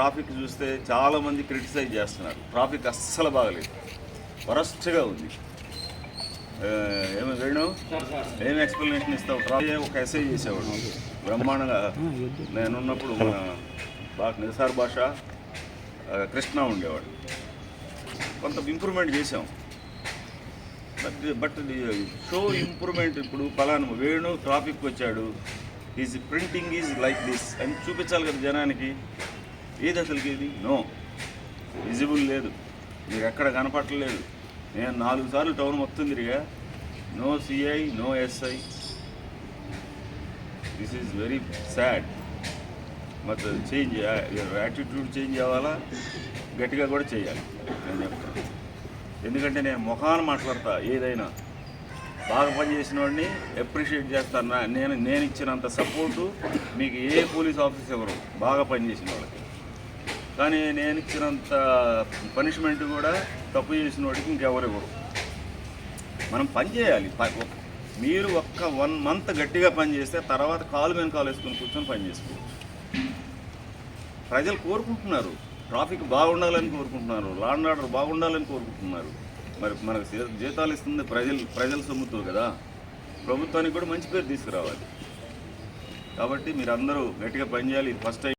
Traffic చూస్తే చాలామంది criticise చేస్తున్నారు. ట్రాఫిక్ అస్సలు బాగలేదు. వరస్ట్గా ఉంది. ఏమి వేణు? ఏం ఎక్స్ప్లెనేషన్ ఇస్తావు? ట్రాఫిక్ ఒక ఎస్ఐ చేసేవాడు. బ్రహ్మాండంగా నేనున్నప్పుడు మన బాగా నిసార్ భాష కృష్ణ ఉండేవాడు. కొంత ఇంప్రూవ్మెంట్ చేసాం బట్ బట్ షో ఇంప్రూవ్మెంట్ ఇప్పుడు పలానా వేణు ట్రాఫిక్ వచ్చాడు is printing is like this అని చూపించాలి కదా జనానికి. ఏది అసలుకి ఇది? నో. విజిబుల్ లేదు. మీరు ఎక్కడ కనపట్టలేదు నేను నాలుగు సార్లు టౌన్ మొత్తం తిరిగా. No CI no SI this is very sad మరి చేంజ్ యాటిట్యూడ్ చేంజ్ అవ్వాలా? గట్టిగా కూడా చేయాలి. నేను చెప్తాను. ఎందుకంటే నేను ముఖాన్ని మాట్లాడతా ఏదైనా. బాగా పనిచేసిన వాడిని అప్రిషియేట్ చేస్తాను. నేను నేను ఇచ్చినంత సపోర్టు మీకు ఏ పోలీస్ ఆఫీస్ ఎవరు? బాగా పనిచేసిన వాళ్ళకి. కానీ నేను ఇచ్చినంత పనిష్మెంట్ కూడా తప్పు చేసిన వాడికి ఇంకెవరు ఇవ్వరు. మనం పని చేయాలి. మీరు ఒక్క వన్ మంత్ గట్టిగా పని చేస్తే తర్వాత కాలు మీద కాలు వేసుకొని కూర్చొని పని చేసుకోవచ్చు. ప్రజలు కోరుకుంటున్నారు. ట్రాఫిక్ బాగుండాలని కోరుకుంటున్నారు. లాండ్ ఆర్డర్ బాగుండాలని కోరుకుంటున్నారు. మరి మనకు జీతాలు ఇస్తుంది ప్రజలు ప్రజల సొమ్ముతో కదా. ప్రభుత్వానికి కూడా మంచి పేరు తీసుకురావాలి. కాబట్టి మీరు అందరూ గట్టిగా పనిచేయాలి ఇది ఫస్ట్ టైం